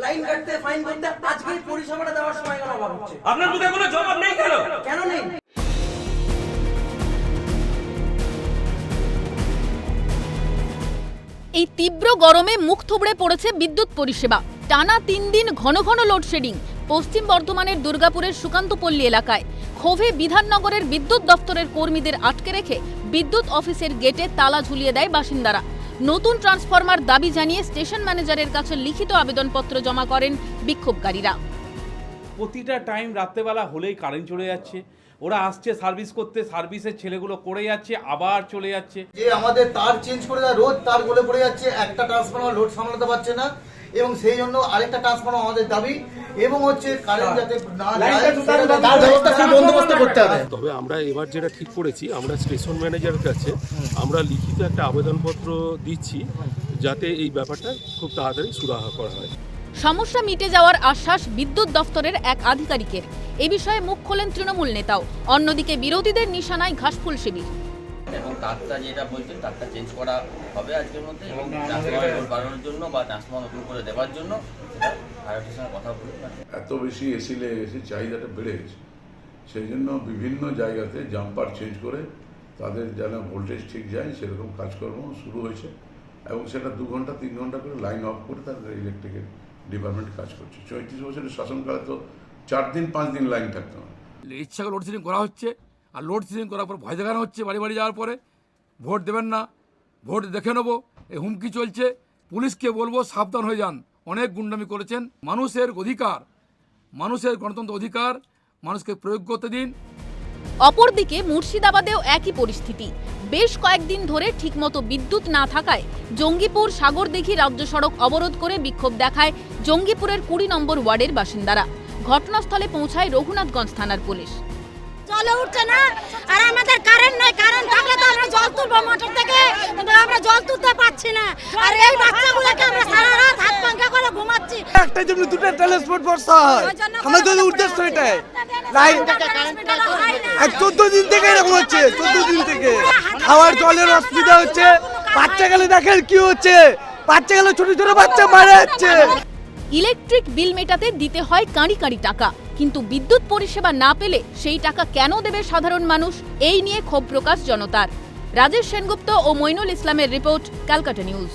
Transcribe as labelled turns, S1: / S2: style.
S1: Line কাটতে fine করতে আজকেই পরিষেবাটা দেওয়ার সময় কেন অভাব হচ্ছে।
S2: আপনার মুখে কোনো জবাব নেই কেন?
S1: কেন নেই?
S3: এই তীব্র গরমে মুখ থুবড়ে পড়েছে বিদ্যুৎ পরিষেবা। টানা তিন দিন ঘন ঘন লোডশেডিং পশ্চিম বর্ধমানের দুর্গাপুরের সুকান্তপল্লী এলাকায়। ক্ষোভে বিধাননগরের বিদ্যুৎ দফতরের কর্মীদের আটকে রেখে বিদ্যুৎ অফিসের গেটে তালা ঝুলিয়ে দেয় বাসিন্দারা। নতুন ট্রান্সফরমার দাবি জানিয়ে স্টেশন ম্যানেজারের কাছে লিখিত আবেদনপত্র জমা করেন বিক্ষোভকারীরা।
S4: প্রতিটা টাইম রাত্রেবেলা হলেই কারেন্ট চলে যাচ্ছে। ওরা আসছে সার্ভিস করতে সার্ভিসের ছেলেগুলো করে যাচ্ছে আবার চলে যাচ্ছে।
S5: যে আমাদের তার চেঞ্জ করে দেয় রোজ তার গলে পড়ে যাচ্ছে একটা ট্রান্সফর্মার লোড সামলাতে পারছে না। এবং সেই জন্য আরেকটা ট্রান্সফর্মার আমাদের দাবি এবং হচ্ছে কারেন্ট যাতে না তার ব্যবস্থা সেই বন্দোবস্ত করতে হবে।
S6: তবে আমরা এবার যেটা ঠিক করেছি আমরা স্টেশন ম্যানেজারের কাছে আমরা লিখিত একটা আবেদনপত্র দিচ্ছি যাতে এই ব্যাপারটা খুব তাড়াতাড়ি সুরাহা করা হয়।
S3: সমস্যা মিটে যাওয়ার আশ্বাস বিদ্যুৎ দফতরের এক আধিকারিকের। এ বিষয়ে মুখ খোলেন তৃণমূল নেতাও। অন্যদিকে বিরোধীদের নিশানায় ঘাসফুল শিবির।
S7: এবং তারটা যেটা বলছেন তারটা চেঞ্জ করা হবে আজকের মধ্যে এবং ট্রান্সফর্মার বাড়ানোর জন্য বা ট্রান্সফর্মার নতুন করে দেওয়ার জন্য সঙ্গে কথা বলুন।
S8: এত বেশি এসি লেগে গেছে চাহিদাটা বেড়ে গেছে। সেই জন্য বিভিন্ন জায়গাতে জাম্পার চেঞ্জ করে তাদের যেন ভোল্টেজ ঠিক যায় সেরকম কাজকর্ম শুরু হয়েছে এবং সেটা দু ঘণ্টা তিন ঘণ্টা করে লাইন অফ করে তাদের ইলেকট্রিকের ডিপার্টমেন্ট কাজ করছে। চৌত্রিশ বছরের শাসনকালে তো চার দিন পাঁচ দিন লাইন থাকতো না।
S9: ইচ্ছা করে লোড শেডিং করা হচ্ছে। আর লোড শেডিং করার পর ভয় দেখানো হচ্ছে বাড়ি বাড়ি যাওয়ার পরে। ভোট দেবেন না। ভোট দেখে নেব। এই হুমকি চলছে। পুলিশকে বলব সাবধান হয়ে যান। অনেক গুন্ডামি করেছেন। মানুষের অধিকার। মানুষের গণতন্ত্র অধিকার। মানুষকে প্রয়োগ করতে দিন।
S3: অপরদিকে মুর্শিদাবাদেও একই পরিস্থিতি। বেশ কয়েকদিন ধরে ঠিকমতো বিদ্যুৎ না থাকায় জঙ্গিপুর সাগর সাগরদিঘি রাজ্য সড়ক অবরোধ করে বিক্ষোভ দেখায় জঙ্গিপুরের কুড়ি নম্বর ওয়ার্ডের বাসিন্দারা। ঘটনাস্থলে পৌঁছায় রঘুনাথগঞ্জ থানার পুলিশ।
S10: জলে উঠছে না। আর আমাদের কারেন্ট নাই কারেন্ট থাকলে তো আমরা জল তুলবো মোটর থেকে কিন্তু আমরা জল তুলতে পারছি না। আর এই বাচ্চাগুলোকে আমরা সারা রাত হাত পাঙ্খা করে ঘুমাচ্ছি।
S11: একটা জন্য দুটো ট্রান্সপোর্ট বর্ষা হয়। আমাদের উদ্দেশ্য এটাই। লাইন। এক চোদ্দ দিন থেকে এরকম হচ্ছে চোদ্দ দিন থেকে। খাওয়ার জলের অসুবিধা হচ্ছে। বাচ্চা গেলে দেখেন কি হচ্ছে। বাচ্চা গেলে ছোট ছোট বাচ্চা মারা যাচ্ছে।
S3: ইলেকট্রিক বিল মেটাতে দিতে হয় কাঁড়ি কাঁড়ি টাকা। কিন্তু বিদ্যুৎ পরিষেবা না পেলে সেই টাকা কেন দেবে সাধারণ মানুষ? এই নিয়ে ক্ষোভ প্রকাশ জনতার। রাজেশ সেনগুপ্ত ও মইনুল ইসলামের রিপোর্ট, ক্যালকাটা নিউজ।